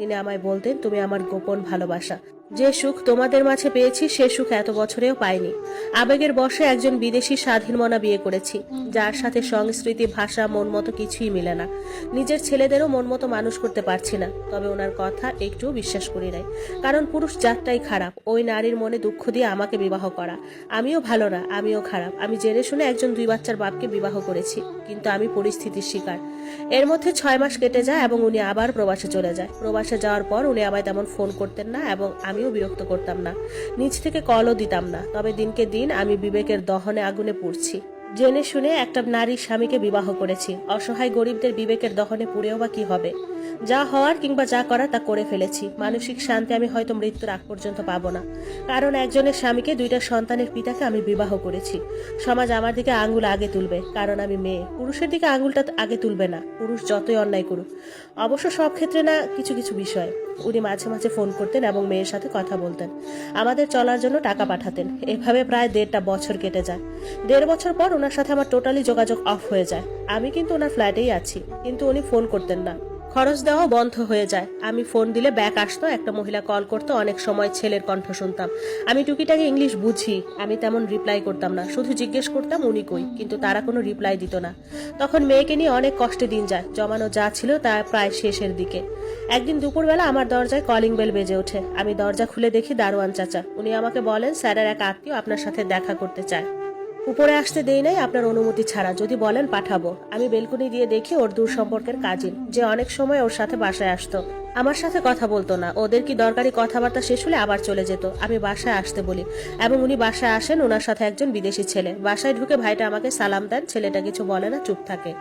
তিনি আমায় বলতেন তুমি আমার গোপন ভালোবাসা। যে সুখ তোমাদের মাঝে পেয়েছি, সে সুখ এত বছরেও পাইনি। আবেগের বশে একজন বিদেশি স্বাধীন মনা বিয়ে করেছি, যার সাথে সংস্কৃতি, ভাষা, মন মতো কিছুই মিলে না। নিজের ছেলেদেরও মন মতো মানুষ করতে পারছি না, তবে ওনার কথা একটুও বিশ্বাস করি নাই। কারণ পুরুষ জাতটাই খারাপ, ওই নারীর মনে দুঃখ দিয়ে আমাকে বিবাহ করা। আমিও ভালো না, আমিও খারাপ। আমি জেনে শুনে একজন দুই বাচ্চার বাপকে বিবাহ করেছি, কিন্তু আমি পরিস্থিতির শিকার। এর মধ্যে ছয় মাস কেটে যায় এবং উনি আবার প্রবাসে চলে যায়। প্রবাসে যাওয়ার পর উনি আমায় তেমন ফোন করতেন না এবং আমিও বিরক্ত করতাম না। নিজ থেকে কলও দিতাম না। তবে দিনকে দিন আমি বিবেকের দহনে আগুনে পড়ছি। জেনে শুনে একটা নারীর স্বামীকে বিবাহ করেছি। অসহায় গরিবদের বিবেকের দহনে পুড়েও বা কি হবে? যা হওয়ার কিংবা যা করার তা করে ফেলেছি। মানসিক শান্তি আমি হয়তো মৃত্যুর আগ পর্যন্ত পাবো না। কারণ একজনের স্বামীকে দুইটা সন্তানের পিতাকে আমি বিবাহ করেছি। সমাজ আমার দিকে আঙ্গুল আগে তুলবে, কারণ আমি মেয়ে। পুরুষের দিকে আঙ্গুলটা আগে তুলবে না। পুরুষ যতই অন্যায় করুক। অবশ্য সব ক্ষেত্রে না, কিছু কিছু বিষয়। উনি মাঝে মাঝে ফোন করতেন এবং মেয়ের সাথে কথা বলতেন। আমাদের চলার জন্য টাকা পাঠাতেন। এভাবে প্রায় দেড়টা বছর কেটে যায়। দেড় বছর পর ওনার সাথে আমার টোটালি যোগাযোগ অফ হয়ে যায়। আমি কিন্তু ওনার ফ্ল্যাটেই আছি। কিন্তু উনি ফোন করতেন না। খরচ দেওয়াও বন্ধ হয়ে যায়। আমি ফোন দিলে ব্যাক আসতো, একটা মহিলা কল করতো, অনেক সময় ছেলের কণ্ঠ শুনতাম। আমি টুকিটাকে ইংলিশ বুঝি, আমি তেমন রিপ্লাই করতাম না। শুধু জিজ্ঞেস করতাম, উনি কই? কিন্তু তারা কোনো রিপ্লাই দিত না। তখন মেয়েকে নিয়ে অনেক কষ্টে দিন যায়। জমানো যা ছিল তা প্রায় শেষের দিকে। একদিন দুপুরবেলা আমার দরজায় কলিং বেল বেজে ওঠে। আমি দরজা খুলে দেখি দারোয়ান চাচা। উনি আমাকে বলেন, স্যারের এক আত্মীয় আপনার সাথে দেখা করতে চায়। উপরে আসতে দেই নাই, আপনার অনুমতি ছাড়া। যদি বলেন পাঠাবো। আমি বেলকুনি দিয়ে দেখি ওর দূর সম্পর্কের কাজিন, যে অনেক সময় ওর সাথে বাসায় আসতো। আমার সাথে কথা বলতো না। ওদের কি দরকারি কথাবার্তা শেষ হলে আবার চলে যেত। আমি বাসায় আসতে বলি। এবং উনি বাসায় আসেন, ওনার সাথে একজন বিদেশি ছেলে। বাসায় ঢুকে ভাইটা আমাকে সালাম দেন, ছেলেটা কিছু বলে না, চুপ থাকে।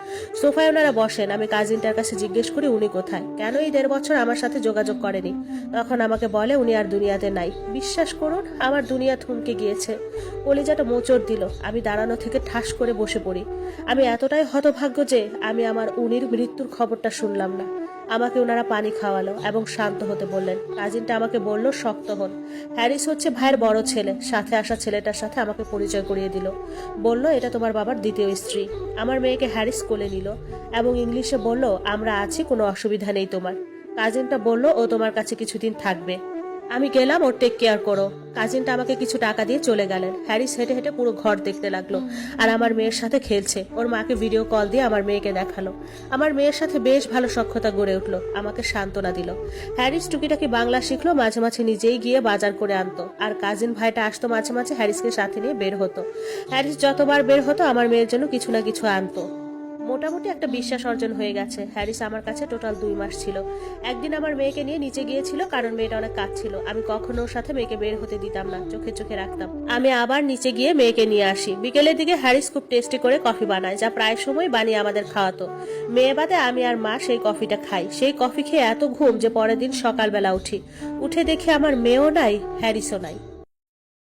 সোফায় ওনারা বসেন। আমি কাজিনটার কাছে জিজ্ঞেস করি, উনি কোথায়? কেন এই দেড় বছর আমার সাথে যোগাযোগ করেনি? তখন আমাকে বলে, উনি আর দুনিয়াতে নাই। বিশ্বাস করুন, আমার দুনিয়া থমকে গিয়েছে। কলিজাটা মোচড় দিল। আমি দাঁড়ানো থেকে ঠাস করে বসে পড়ি। আমি এতটাই হতভাগ্য যে আমি আমার উনির মৃত্যুর খবরটা শুনলাম না। আমাকে ওনারা পানি খাওয়ালো এবং শান্ত হতে বললেন কাজিনটা আমাকে বলল, শক্ত হন। হ্যারিস হচ্ছে ভাইয়ের বড় ছেলে, সাথে আসা ছেলেটার সাথে আমাকে পরিচয় করিয়ে দিল। বলল, এটা তোমার বাবার দ্বিতীয় স্ত্রী। আমার মেয়েকে হ্যারিস কোলে নিল এবং ইংলিশে বলল, আমরা আছি, কোনো অসুবিধা নেই তোমার। কাজিনটা বলল, ও তোমার কাছে কিছুদিন থাকবে। আমি গেলাম ওর টেক কেয়ার করো। কাজিনটা আমাকে কিছু টাকা দিয়ে চলে গেলেন। হ্যারিস হেঁটে হেঁটে পুরো ঘর দেখতে লাগল। আর আমার মেয়ের সাথে খেলছে। ওর মাকে ভিডিও কল দিয়ে আমার মেয়েকে দেখাল। আমার মেয়ের সাথে বেশ ভালো সক্ষতা গড়ে উঠল। আমাকে সান্ত্বনা দিল। হ্যারিস টুকিটাকি বাংলা শিখলো, মাঝে মাঝে নিজেই গিয়ে বাজার করে আনতো। আর কাজিন ভাইটা আসতো মাঝে মাঝে হ্যারিসকে সাথে নিয়ে বের হতো। হ্যারিস যতবার বের হতো, আমার মেয়ের জন্য কিছু না কিছু আনতো। মোটামুটি একটা বিশ্বাস অর্জন হয়ে গেছে। হ্যারিস আমার কাছে টোটাল দুই মাস ছিল। একদিন আমার মেয়েকে নিয়ে নিচে গিয়েছিল, কারণ মেয়েটা অনেক কাজ ছিল আমি কখনো ওর সাথে মেয়েকে বের হতে দিতাম না, চোখে চোখে রাখতাম। আমি আবার নিচে গিয়ে মেয়েকে নিয়ে আসি। বিকেলের দিকে হ্যারিস খুব টেস্টি করে কফি বানায়, যা প্রায় সময় বানিয়ে আমাদের খাওয়াতো। মেয়ে বাদে আমি আর মা সেই কফিটা খাই। সেই কফি খেয়ে এত ঘুম যে পরের দিন সকালবেলা উঠি। উঠে দেখি আমার মেয়েও নাই, হ্যারিসও নাই।